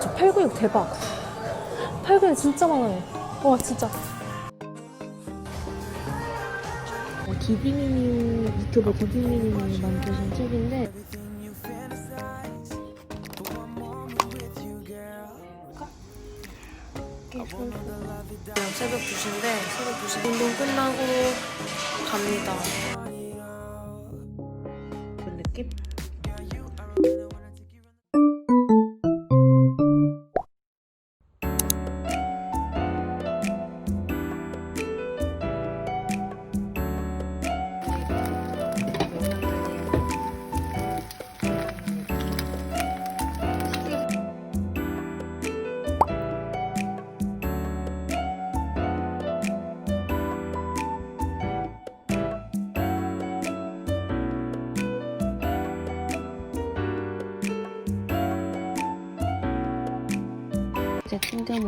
저 8근육 대박. 8근육 진짜 많아요. 와 진짜. 어, 디디미님 유튜버 디디미님이 만드신 책인데 그냥 새벽 2시인데 새벽 2시 운동 끝나고 갑니다.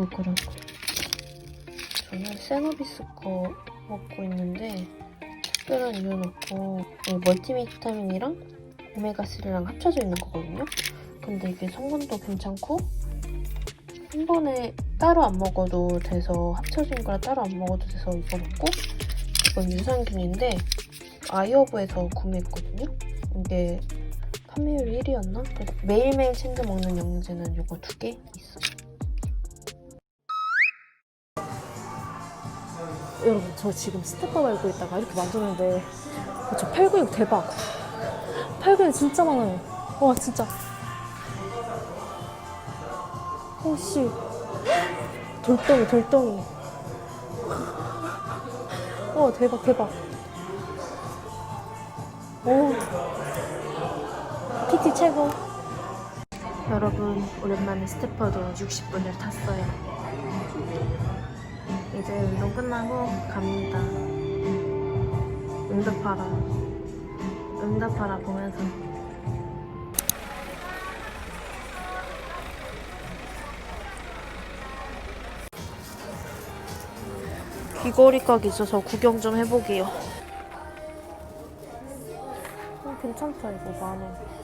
먹으라고. 저는 세노비스 거 먹고 있는데 특별한 이유는 없고 이 멀티비타민이랑 오메가3랑 합쳐져 있는 거거든요. 근데 이게 성분도 괜찮고 한 번에 따로 안 먹어도 돼서 합쳐진 거라 따로 안 먹어도 돼서 이거 먹고 이건 유산균인데 아이허브에서 구매했거든요. 이게 판매율이 1위였나? 그래서 매일매일 챙겨 먹는 영양제는 이거 두 개 있어요. 여러분 저 지금 스테퍼 밟고 있다가 이렇게 만졌는데 저 팔근육 대박. 팔근육 진짜 많아요. 와 진짜. 오씨. 돌덩이 돌덩이. 와 대박 대박. 오. PT 최고. 여러분 오랜만에 스테퍼도 60분을 탔어요 이제 운동 끝나고 갑니다. 응답하라. 응답하라 보면서. 귀걸이 가게 있어서 구경 좀 해보게요. 어, 괜찮다 이거 만원.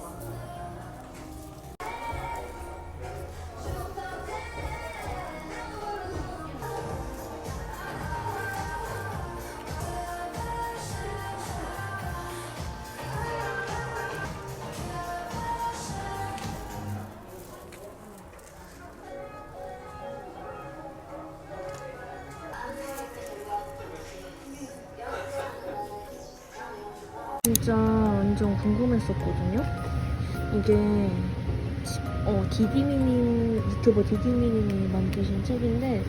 진짜 완전 궁금했었거든요. 이게 지- 어 디디미님 유튜버 디디미님이 만드신 책인데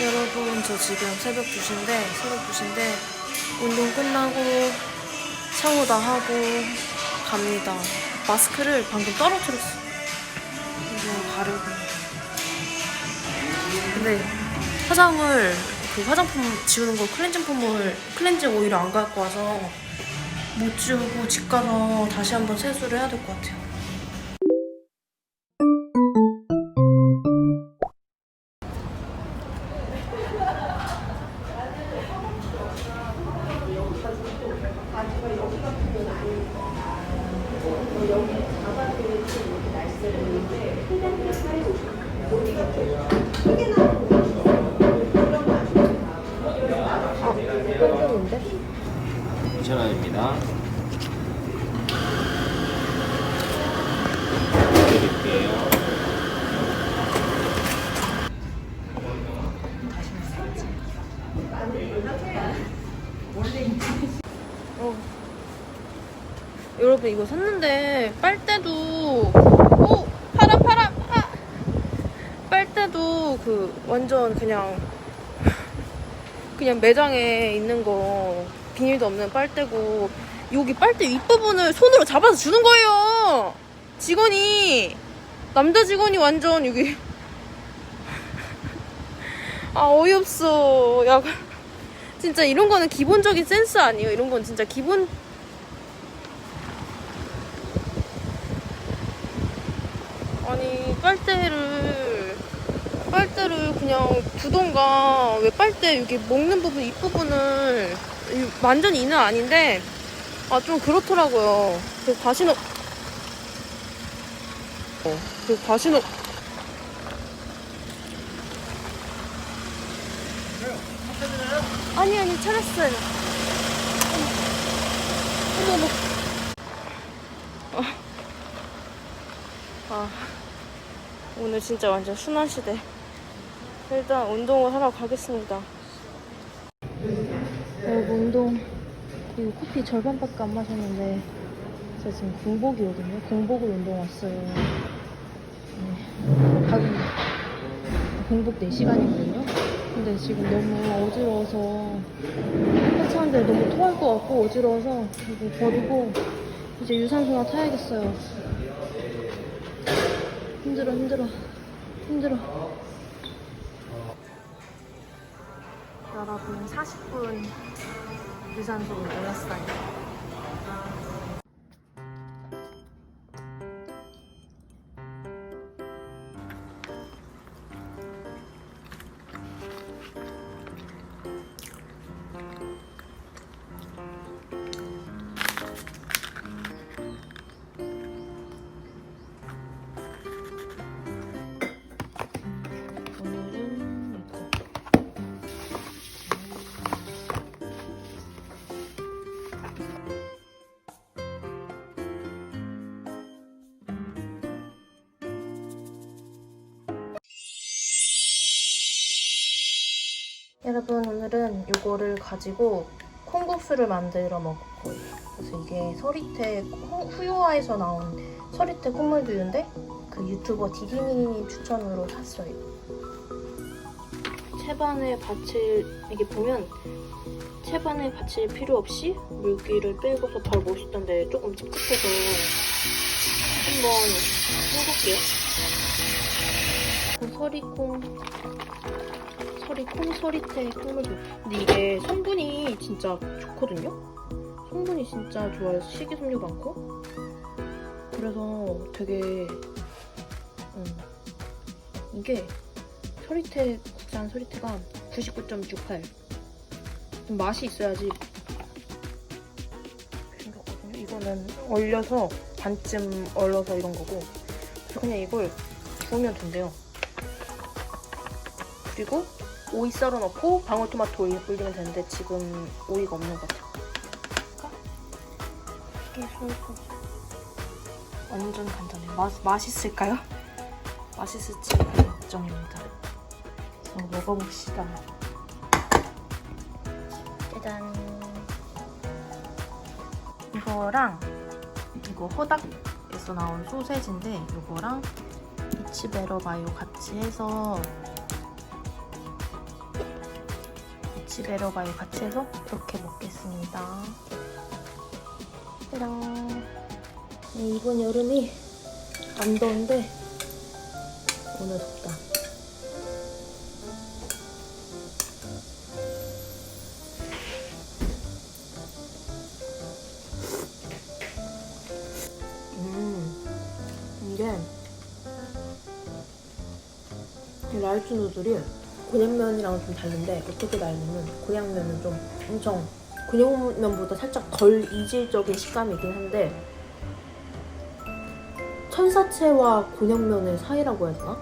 여러분 저 지금 새벽 2시인데 새벽 2시인데 운동 끝나고 샤워 다 하고 갑니다. 마스크를 방금 떨어뜨렸어. 이거 바르고. 근데 화장을 그 화장품 지우는 거 클렌징 폼을 클렌징 오일을 안 갖고 와서 못 지우고 집 가서 다시 한번 세수를 해야 될 것 같아요. 2,000원입니다. 어. 여러분 이거 샀는데 빨대도 오 파라 파라 파 빨대도 그 완전 그냥 그냥 매장에 있는 거 비닐도 없는 빨대고 여기 빨대 윗부분을 손으로 잡아서 주는 거예요. 직원이. 남자 직원이 완전 여기. 아 어이없어. 야 진짜 이런 거는 기본적인 센스 아니에요. 이런 건 진짜 기본. 아니 빨대를 빨대를 그냥 두던가 왜 빨대 여기 먹는 부분 이 부분을 이- 완전 이는 아닌데 아 좀 그렇더라고요. 그 과신호 어, 그 과신호 아니 아니 차렸어요. 어머 어머. 아. 아. 오늘 진짜 완전 순환 시대. 일단 운동을 하러 가겠습니다. 여러분 운동 이거 커피 절반밖에 안 마셨는데 제가 지금 공복이거든요. 공복을 운동 왔어요. 네. 가끔 공복 4시간이거든요. 근데 지금 너무 어지러워서 하차하는데 너무 토할 것 같고 어지러워서 이거 버리고 이제 유산소나 타야겠어요. 힘들어 힘들어 힘들어 여러분 40분 유산소를 올렸어요 여러분 오늘은 이거를 가지고 콩국수를 만들어 먹을 거예요. 그래서 이게 서리태 콩- 후유아에서 나온 서리태 콩물두유인데 그 유튜버 디디미님 추천으로 샀어요. 채반에 받칠 이게 보면 채반에 받칠 필요 없이 물기를 빼고서 바로 먹을 수 있던데 조금 찝찝해서 한번 해볼게요. 그 서리콩 서리콩 서리태 콩물두 근데 이게 성분이 진짜 좋거든요. 성분이 진짜 좋아요. 식이섬유 많고 그래서 되게 음, 이게 서리태 국산 서리태가 99.68. 좀 맛이 있어야지 생겼거든요. 이거는 얼려서 반쯤 얼려서 이런 거고. 그래서 그냥 이걸 구우면 된대요. 그리고 오이 썰어 넣고 방울토마토 오이 올리면 되는데 지금 오이가 없는 것 같아요. 이게 솔솔. 완전 간단해요. 맛, 맛있을까요? 맛있을지 걱정입니다. 그래서 먹어봅시다. 짜잔. 이거랑 이거 호닥에서 나온 소세지인데 이거랑 이치베러 마요 같이 해서 이치베러 마요 같이 해서 이렇게 먹겠습니다. 짜잔. 네, 이번 여름이 안 더운데 오늘 덥다. 음, 이게 이 라이스 누들이 곤약면이랑 좀 다른데 어떻게 다르냐면 곤약면은 좀 엄청 곤약면보다 살짝 덜 이질적인 식감이긴 한데 천사채와 곤약면의 사이라고 해야 되나?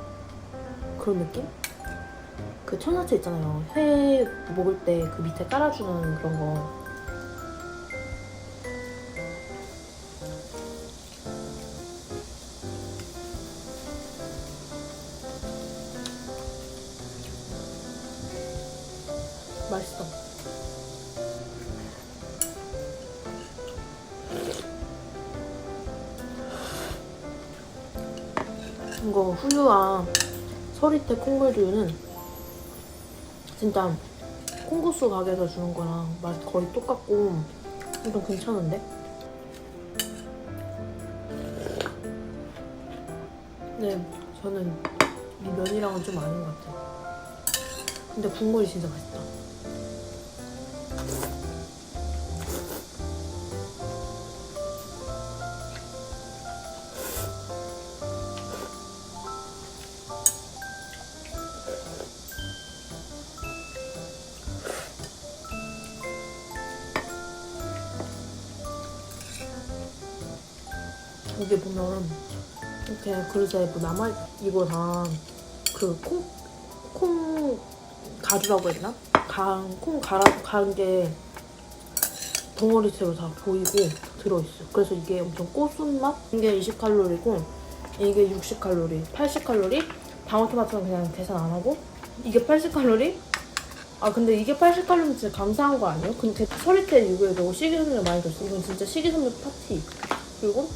그런 느낌? 그 천사채 있잖아요. 회 먹을 때 그 밑에 깔아주는 그런 거. 이거 후유와 서리태 콩물두유는 진짜 콩국수 가게에서 주는 거랑 맛 거의 똑같고 좀 괜찮은데? 네, 저는 이 면이랑은 좀 아닌 것 같아요. 근데 국물이 진짜 맛있다. 여기 보면 이렇게 그릇에 뭐 남아 이거 다그콩 콩 가루라고 되나? 간콩 갈아 간게 덩어리째로 다 보이고 들어있어. 그래서 이게 엄청 고순 맛? 이게 20칼로리고 이게 60칼로리, 80칼로리. 방울토마토는 그냥 계산 안 하고 이게 80칼로리? 아 근데 이게 80칼로리면 진짜 감사한 거 아니에요? 근데 서리태 이거에 너무 식이섬유 많이 줬어. 이건 진짜 식이섬유 파티. 그리고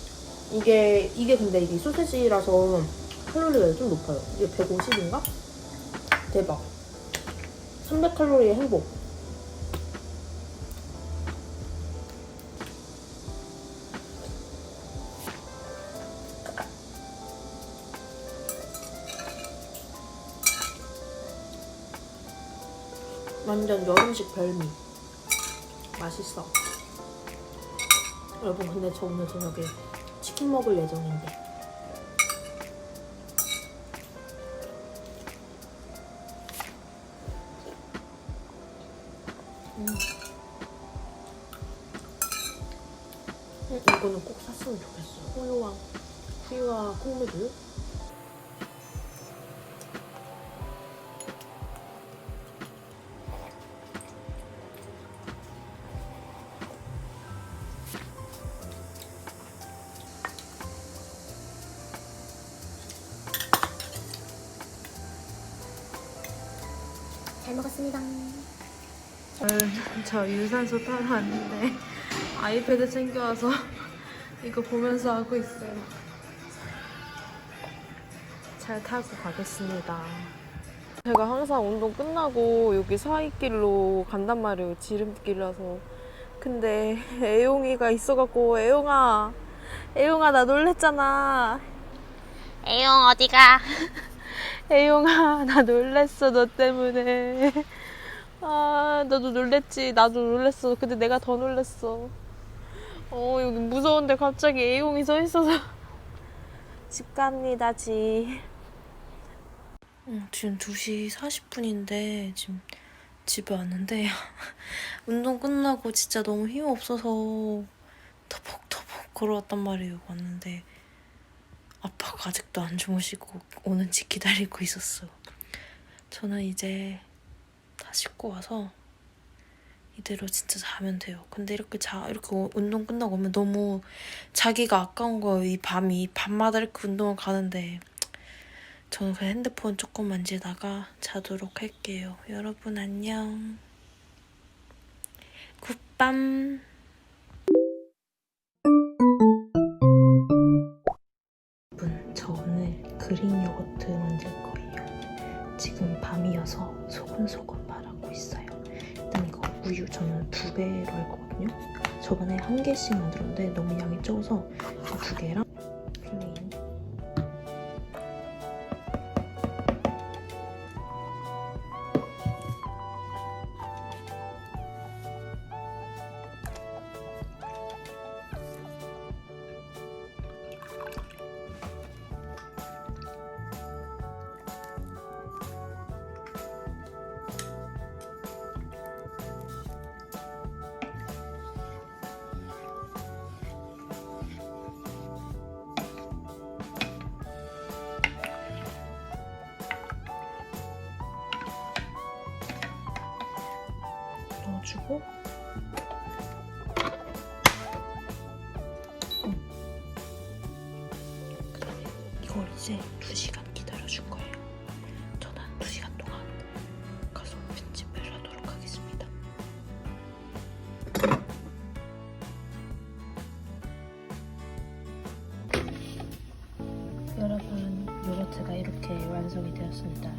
이게 이게 근데 이게 소세지라서 칼로리가 좀 높아요. 이게 150인가? 대박. 300칼로리의 행복. 완전 여름식 별미. 맛있어. 여러분 근데 저 오늘 저녁에 치킨 먹을 예정인데. 음. 음, 이거는 꼭 샀으면 좋겠어. 후유와 후유와 콩무드. 잘 먹었습니다. 저 유산소 타러 왔는데 아이패드 챙겨와서 이거 보면서 하고 있어요. 잘 타고 가겠습니다. 제가 항상 운동 끝나고 여기 사이길로 간단 말이에요. 지름길이라서. 근데 애용이가 있어갖고 애용아, 애용아 나 놀랬잖아. 애용 어디가? 애용아 나 놀랬어 너 때문에. 아 너도 놀랬지 나도 놀랬어. 근데 내가 더 놀랬어. 어 여기 무서운데 갑자기 애용이 서 있어서 집 갑니다 집. 어, 지금 2시 40분인데 지금 집에 왔는데 운동 끝나고 진짜 너무 힘 없어서 터벅터벅 걸어왔단 말이에요 왔는데 아빠가 아직도 안 주무시고 오는지 기다리고 있었어 저는 이제 다 씻고 와서 이대로 진짜 자면 돼요 근데 이렇게 자 이렇게 오- 운동 끝나고 오면 너무 자기가 아까운 거예요 이 밤이 밤마다 이렇게 운동을 가는데 저는 그냥 핸드폰 조금 만지다가 자도록 할게요. 여러분 안녕. 굿밤. 밤이어서 소근소근 말하고 있어요. 일단 이거 우유 저는 두 배로 할 거거든요. 저번에 한 개씩 만들었는데 너무 양이 적어서 두 개랑 완성이 되었습니다.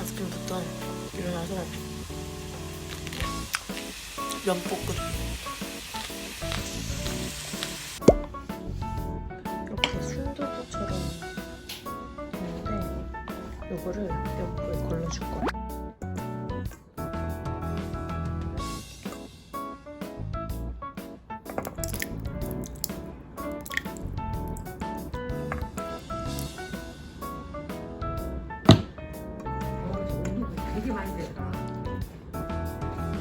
아침부터 일어나서 면볶음 이렇게 순두부처럼 되는데 요거를 되게 많이 되더라.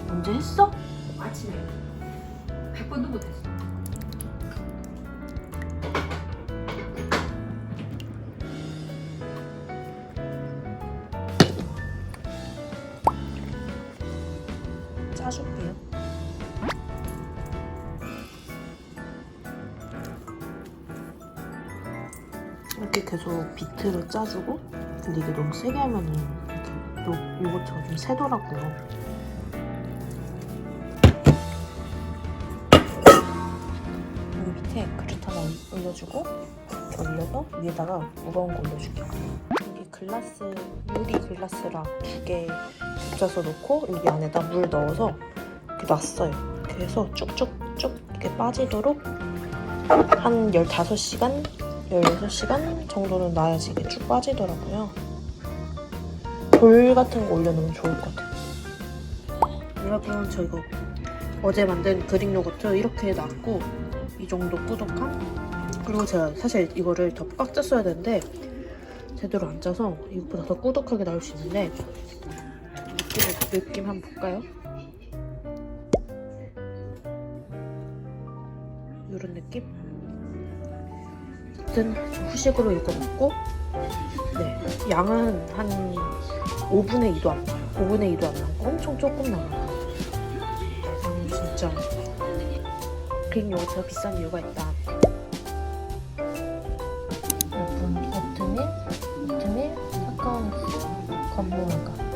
언제 했어? 아침에 100번도 못했어. 짜줄게요. 이렇게 계속 비트를 짜주고 근데 이게 너무 세게 하면은 이렇게 요, 요거처럼 좀 새더라고요. 밑에 그릇 하나 올려주고 올려서 위에다가 무거운 거 올려줄게요. 여기 글라스 유리 글라스랑 두 개 붙여서 놓고 여기 안에다 물 넣어서 이렇게 놨어요. 해서 쭉쭉쭉 이렇게 빠지도록 한 15시간, 16시간 정도는 놔야지 이게 쭉 빠지더라고요. 돌 같은 거 올려놓으면 좋을 것 같아요. 여러분 저 이거 어제 만든 그릭 요거트 이렇게 놨고 이 정도 꾸덕함? 그리고 제가 사실 이거를 더 꽉 짰어야 되는데 제대로 안 짜서 이것보다 더 꾸덕하게 나올 수 있는데 느낌, 느낌 한번 볼까요? 이런 느낌? 어쨌든 후식으로 이거 먹고 네 양은 한 5분의 2도 안 나요 5분의 2도 안 남고 엄청 조금 남아요 저는 진짜. 그릭 요거트가 비싼 이유가 있다. 여러분 오트밀, 오트밀, 카카오넛, 건무화과